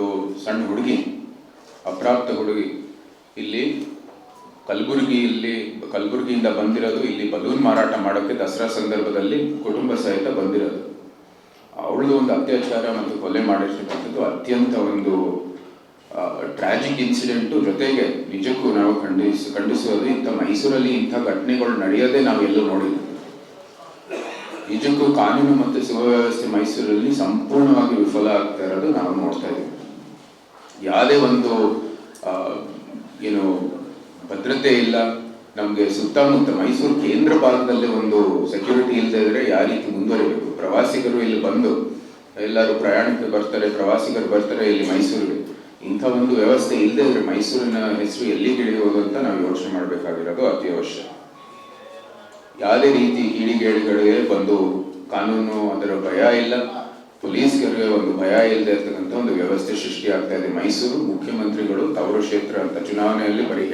ಒಂದು ಸಣ್ಣ ಹುಡುಗಿ, ಅಪ್ರಾಪ್ತ ಹುಡುಗಿ. ಇಲ್ಲಿ ಕಲಬುರಗಿಯಲ್ಲಿ, ಕಲಬುರಗಿಯಿಂದ ಬಂದಿರೋದು, ಇಲ್ಲಿ ಬಲೂನ್ ಮಾರಾಟ ಮಾಡೋಕ್ಕೆ ದಸರಾ ಸಂದರ್ಭದಲ್ಲಿ ಕುಟುಂಬ ಸಹಿತ ಬಂದಿರೋದು. ಅವಳದು ಒಂದು ಅತ್ಯಾಚಾರ ಮತ್ತು ಕೊಲೆ ಮಾಡಿರ್ತಕ್ಕಂಥದ್ದು ಅತ್ಯಂತ ಒಂದು ಟ್ರಾಜಿಕ್ ಇನ್ಸಿಡೆಂಟು ಜೊತೆಗೆ ನಿಜಕ್ಕೂ ನಾವು ಖಂಡಿಸ್, ಖಂಡಿಸೋದು ಇಂಥ ಮೈಸೂರಲ್ಲಿ ಇಂಥ ಘಟನೆಗಳು ನಡೆಯೋದೇ ನಾವು ಎಲ್ಲೂ ನೋಡಿಲ್ಲ. ನಿಜಕ್ಕೂ ಕಾನೂನು ಮತ್ತು ಸುವ್ಯವಸ್ಥೆ ಮೈಸೂರಲ್ಲಿ ಸಂಪೂರ್ಣವಾಗಿ ವಿಫಲ ಆಗ್ತಾ ಇರೋದು ನಾವು ನೋಡ್ತಾ ಇದ್ದೀವಿ. ಯಾವುದೇ ಒಂದು ಏನು ಭದ್ರತೆ ಇಲ್ಲ, ನಮಗೆ ಸುತ್ತಮುತ್ತ ಮೈಸೂರು ಕೇಂದ್ರ ಭಾಗದಲ್ಲಿ ಒಂದು ಸೆಕ್ಯೂರಿಟಿ ಇಲ್ಲದೆ ಇದ್ರೆ ಯಾವ ರೀತಿ ಮುಂದುವರಿಬೇಕು? ಪ್ರವಾಸಿಗರು ಇಲ್ಲಿ ಬಂದು, ಎಲ್ಲರೂ ಪ್ರಯಾಣಕ್ಕೆ ಬರ್ತಾರೆ, ಪ್ರವಾಸಿಗರು ಬರ್ತಾರೆ ಇಲ್ಲಿ ಮೈಸೂರಿಗೆ. ಇಂಥ ಒಂದು ವ್ಯವಸ್ಥೆ ಇಲ್ಲದೆ ಇದ್ರೆ ಮೈಸೂರಿನ ಹೆಸರು ಎಲ್ಲಿಗೆ ಇಳಿಯೋದು ಅಂತ ನಾವು ಯೋಚನೆ ಮಾಡಬೇಕಾಗಿರೋದು ಅತಿ ಅವಶ್ಯ ಯಾವುದೇ ರೀತಿ ಕಿಡಿಗೇಡಿಗಳಿಗೆ ಬಂದು ಕಾನೂನು ಅದರ ಭಯ ಇಲ್ಲ. ಪೊಲೀಸ್ಗರಿಗೆ ಒಂದು ಭಯ ಇಲ್ಲದೆ ಇರ್ತಕ್ಕಂಥ ಒಂದು ವ್ಯವಸ್ಥೆ ಸೃಷ್ಟಿ ಆಗ್ತಾ ಇದೆ. ಮೈಸೂರು ಮುಖ್ಯಮಂತ್ರಿಗಳು ತವರು ಕ್ಷೇತ್ರ ಅಂತ ಚುನಾವಣೆಯಲ್ಲಿ ಬರೀ